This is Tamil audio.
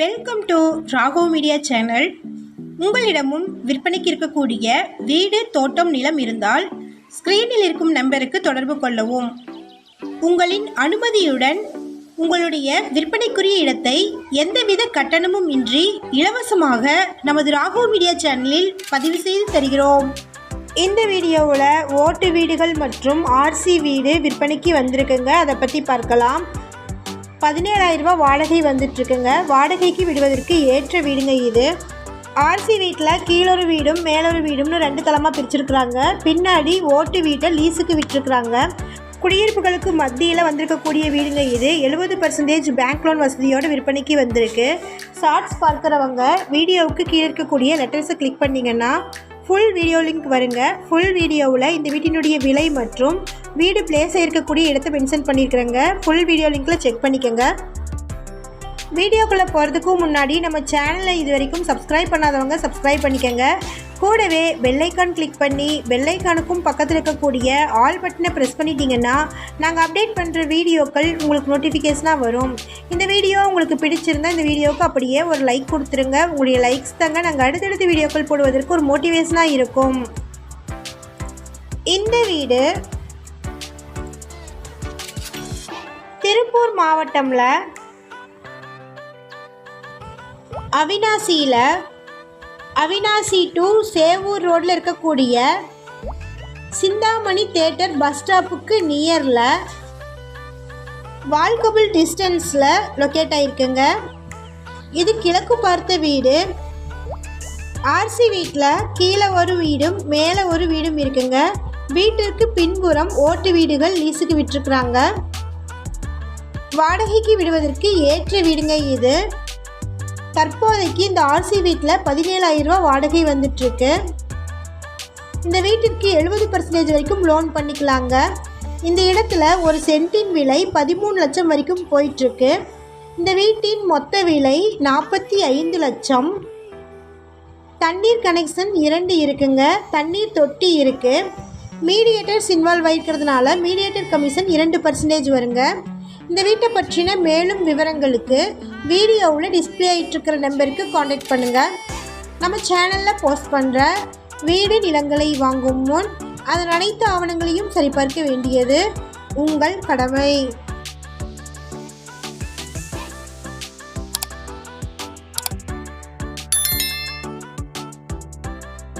Welcome to Rago media channel உங்களிடமும் விற்பனைக்கு இருக்கக்கூடிய வீடு தோட்டம் நிலம் இருந்தால் ஸ்க்ரீனில் இருக்கும் நம்பருக்கு தொடர்பு கொள்ளவும். உங்களின் அனுமதியுடன் உங்களுடைய விற்பனைக்குரிய இடத்தை எந்தவித கட்டணமும் இன்றி இலவசமாக நமது ராகோ மீடியா சேனலில் பதிவு செய்து தருகிறோம். இந்த வீடியோவில் ஓட்டு வீடுகள் மற்றும் ஆர்சி வீடு விற்பனைக்கு வந்திருக்குங்க. அதை பற்றி பார்க்கலாம். பதினேழாயிரம் ரூபாய் வாடகை வந்துட்டுருக்குங்க. வாடகைக்கு விடுவதற்கு ஏற்ற வீடுங்க இது. ஆர்சி வீட்டில் கீழொரு வீடும் மேலொரு வீடும்னு ரெண்டு தளமாக பிரிச்சிருக்கிறாங்க. பின்னாடி ஓட்டு வீட்டை லீஸுக்கு விட்டுருக்குறாங்க. குடியிருப்புகளுக்கு மத்தியில் வந்திருக்கக்கூடிய வீடுங்க இது. எழுபது பர்சன்டேஜ் பேங்க் லோன் வசதியோட விற்பனைக்கு வந்திருக்கு. ஷார்ட்ஸ் பார்க்குறவங்க வீடியோவுக்கு கீழே இருக்கக்கூடிய லெட்டர்ஸை கிளிக் பண்ணிங்கன்னா ஃபுல் வீடியோ லிங்க் வருங்க. ஃபுல் வீடியோவில் இந்த வீட்டினுடைய விலை மற்றும் வீடு பிளேஸ் இருக்கக்கூடிய இடத்த மென்ஷன் பண்ணியிருக்கிறேங்க ஃபுல் வீடியோ லிங்க்கில் செக் பண்ணிக்கோங்க. வீடியோக்குள்ளே போகிறதுக்கும் முன்னாடி நம்ம சேனலை இது வரைக்கும் சப்ஸ்கிரைப் பண்ணாதவங்க சப்ஸ்கிரைப் பண்ணிக்கோங்க. கூடவே பெல்லைக்கான் கிளிக் பண்ணி பெல்லைக்கானுக்கும் பக்கத்தில் இருக்கக்கூடிய ஆல் பட்டனை ப்ரெஸ் பண்ணிட்டீங்கன்னா நாங்கள் அப்டேட் பண்ணுற வீடியோக்கள் உங்களுக்கு நோட்டிஃபிகேஷனாக வரும். இந்த வீடியோ உங்களுக்கு பிடிச்சிருந்தா இந்த வீடியோவுக்கு அப்படியே ஒரு லைக் கொடுத்துருங்க. உங்களுடைய லைக்ஸ் தாங்க நாங்கள் அடுத்தடுத்த வீடியோக்கள் போடுவதற்கு ஒரு மோட்டிவேஷனாக இருக்கும். இந்த வீடு திருப்பூர் மாவட்டம்ல அவினாசியில் அவினாசி டு சேவூர் ரோட்டில் இருக்கக்கூடிய சிந்தாமணி தேட்டர் பஸ் ஸ்டாப்புக்கு நியரில் வால்கபிள் டிஸ்டன்ஸில் லொக்கேட் ஆகிருக்குங்க இது கிழக்கு பார்த்த வீடு. ஆர்சி வீட்டில் கீழே ஒரு வீடும் மேலே ஒரு வீடும் இருக்குங்க. வீட்டிற்கு பின்புறம் ஓட்டு வீடுகள் லீஸுக்கு விட்டுருக்குறாங்க. வாடகைக்கு விடுவதற்கு ஏற்ற வீடுங்க இது. தற்போதைக்கு இந்த ஆர்சி வீட்டில் பதினேழாயிரம் ரூபா வாடகை வந்துட்டுருக்கு. இந்த வீட்டிற்கு எழுபது பர்சன்டேஜ் வரைக்கும் லோன் பண்ணிக்கலாங்க. இந்த இடத்துல ஒரு சென்ட்டின் விலை பதிமூணு லட்சம் வரைக்கும் போயிட்டுருக்கு. இந்த வீட்டின் மொத்த விலை நாற்பத்தி ஐந்து லட்சம். தண்ணீர் கனெக்ஷன் இரண்டு இருக்குங்க. தண்ணீர் தொட்டி இருக்குது மீடியேட்டர்ஸ் இன்வால்வ் ஆகிருக்கிறதுனால மீடியேட்டர் கமிஷன் இரண்டு பர்சன்டேஜ் வருங்க. இந்த வீட்டை பற்றின மேலும் விவரங்களுக்கு வீடியோவில் டிஸ்பிளே ஆகிட்டுருக்கிற நம்பருக்கு காண்டாக்ட் பண்ணுங்கள் நம்ம சேனலில் போஸ்ட் பண்ணுற வீடு நிலங்களை வாங்கும் முன் அதன் அனைத்து ஆவணங்களையும் சரிபார்க்க வேண்டியது உங்கள் கடமை.